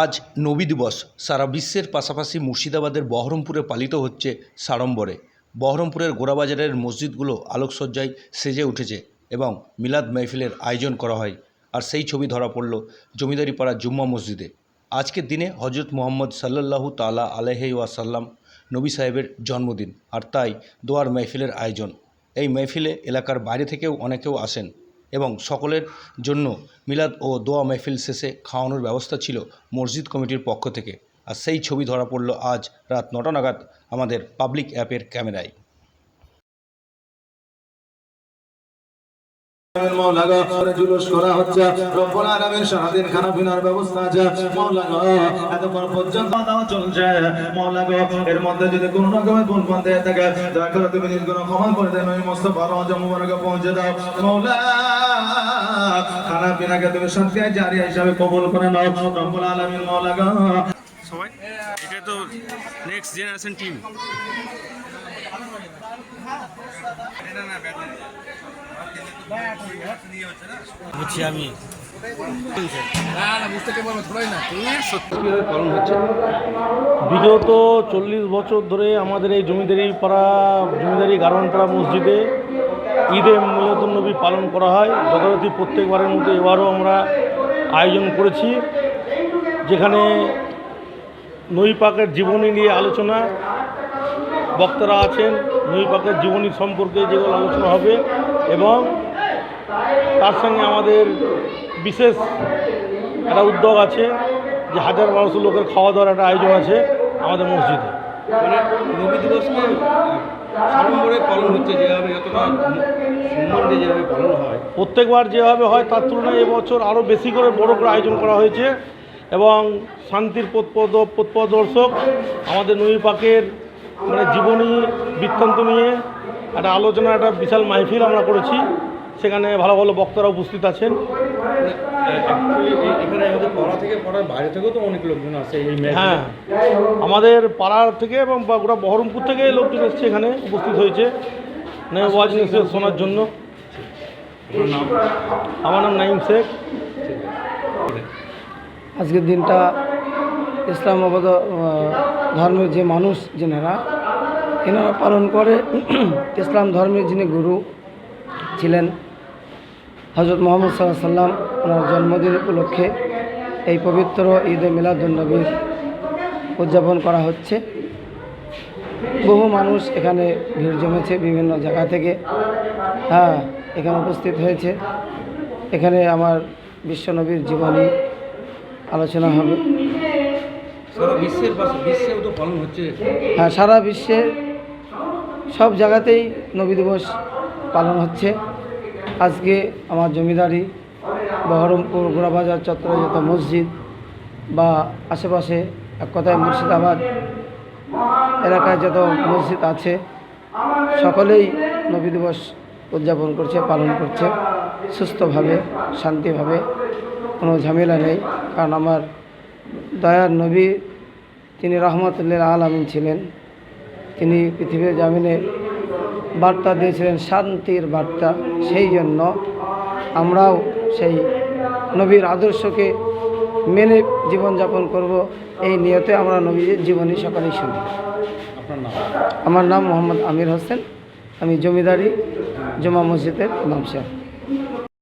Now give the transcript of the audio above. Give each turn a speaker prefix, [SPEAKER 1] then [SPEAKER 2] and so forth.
[SPEAKER 1] আজ নবী দিবস। সারা বিশ্বের পাশাপাশি মুর্শিদাবাদের বহরমপুরে পালিত হচ্ছে সাড়ম্বরে। বহরমপুরের গোড়াবাজারের মসজিদগুলো আলোকসজ্জায় সেজে উঠেছে এবং মিলাদ মেহফিলের আয়োজন করা হয়। আর সেই ছবি ধরা পড়ল জমিদারি পাড়া জুম্মা মসজিদে। আজকের দিনে হজরত মোহাম্মদ সাল্লাল্লাহু তালা আলহি ওয়াসাল্লাম নবী সাহেবের জন্মদিন। আর তাই দোয়ার মেহফিলের আয়োজন। এই মেহফিলে এলাকার বাইরে থেকেও অনেকেও আসেন। এবং সকলের জন্য মিলাদ ও দোয়া মেহফিল শেষে খাওয়ানোর ব্যবস্থা ছিল মসজিদ কমিটির পক্ষ থেকে। আর সেই ছবি ধরা পড়ল আজ রাত নটা নাগাদ আমাদের পাবলিক অ্যাপের ক্যামেরায়।
[SPEAKER 2] এর মধ্যে যদি কোনো রকমের ভুল হয়ে থাকে দয়া করে তুমি নিজ গুণ ক্ষমা করে দেন। ওই মোস্তফা রওজা মুবারকে পৌঁছে দাও। মৌলা খানা পিনাকে তুমি শান্তি জারি হিসাবে কবুল করে নাও। রব্বুল আলামিন মৌলা
[SPEAKER 3] সবাই এটা তো নেক্সট জেনারেশন টিম বুঝছি আমি।
[SPEAKER 4] বিগত চল্লিশ বছর ধরে আমাদের এই জমিদারি পাড়া, জমিদারি গারোয়ানপাড়া মসজিদে ঈদে মিলাদুন্নবী পালন করা হয়। যথারীতি প্রত্যেকবারের মতো এবারও আমরা আয়োজন করেছি, যেখানে নই পাকের জীবনী নিয়ে আলোচনা, বক্তারা আছেন নই পাকের জীবনী সম্পর্কে যেগুলো আলোচনা হবে এবং তার সঙ্গে আমাদের বিশেষ একটা উদ্যোগ আছে যে হাজার বারোশো লোকের খাওয়া দাওয়ার একটা আয়োজন আছে আমাদের মসজিদে।
[SPEAKER 3] মানে নবী দিবসকে সাড়ম্বরে পালন হচ্ছে যেভাবে যতটা সম্মান দিয়ে যেভাবে পালন হয়।
[SPEAKER 4] প্রত্যেকবার যেভাবে হয় তার তুলনায় এবছর আরও বেশি করে বড় করে আয়োজন করা হয়েছে এবং শান্তির পথপদ পথপ্রদর্শক আমাদের নবী পাকের মানে জীবনী বৃত্তান্ত নিয়ে একটা আলোচনা একটা বিশাল মাহফিল আমরা করেছি। সেখানে ভালো ভালো বক্তারা উপস্থিত আছেন।
[SPEAKER 3] এখানে আমাদের পাড়া থেকে পাড়ার বাইরে থেকেও তো অনেক লোকজন আসে এই
[SPEAKER 4] হ্যাঁ আমাদের পাড়ার থেকে এবং গোটা বহরমপুর থেকে লোকজন এসছে এখানে উপস্থিত হয়েছে। মানে ওয়াজ নিউজ শোনার জন্য। আমার নাম নাইম শেখ।
[SPEAKER 5] আজকের দিনটা ইসলাম অবদ ধর্মের যে মানুষ যেনারা এনারা পালন করে। ইসলাম ধর্মের যিনি গুরু ছিলেন হজরত মোহাম্মদ সাল্লাহ সাল্লাম ওনার জন্মদিন উপলক্ষে এই পবিত্র ঈদে মিলাদুন্নবীর উদযাপন করা হচ্ছে। বহু মানুষ এখানে ভিড় জমেছে বিভিন্ন জায়গা থেকে। হ্যাঁ এখানে উপস্থিত হয়েছে। এখানে আমার বিশ্বনবীর জীবনী আলোচনা হবে। হ্যাঁ সারা বিশ্বে সব জায়গাতেই নবী দিবস পালন হচ্ছে। আজকে আমার জমিদারি বহরমপুর গোড়াবাজার চত্বরে যত মসজিদ বা আশেপাশে এক কথায় মুর্শিদাবাদ এলাকায় যত মসজিদ আছে, সকলেই নবী দিবস উদযাপন করছে, পালন করছে। সুস্থভাবে, শান্তিভাবে, কোনো ঝামেলা নেই। কারণ আমার দয়ার নবী, তিনি রহমতুল্লাহ আলমিন ছিলেন। তিনি পৃথিবীর জামিনে বার্তা দিয়েছিলেন শান্তির বার্তা। সেই জন্য আমরাও সেই নবীর আদর্শকে মেনে জীবনযাপন করব। এই নিয়তে আমরা নবীর জীবনী সকালেই শুনি। আমার নাম মোহাম্মদ আমির হোসেন। আমি জমিদারি জমা মসজিদের নাম সাহেব।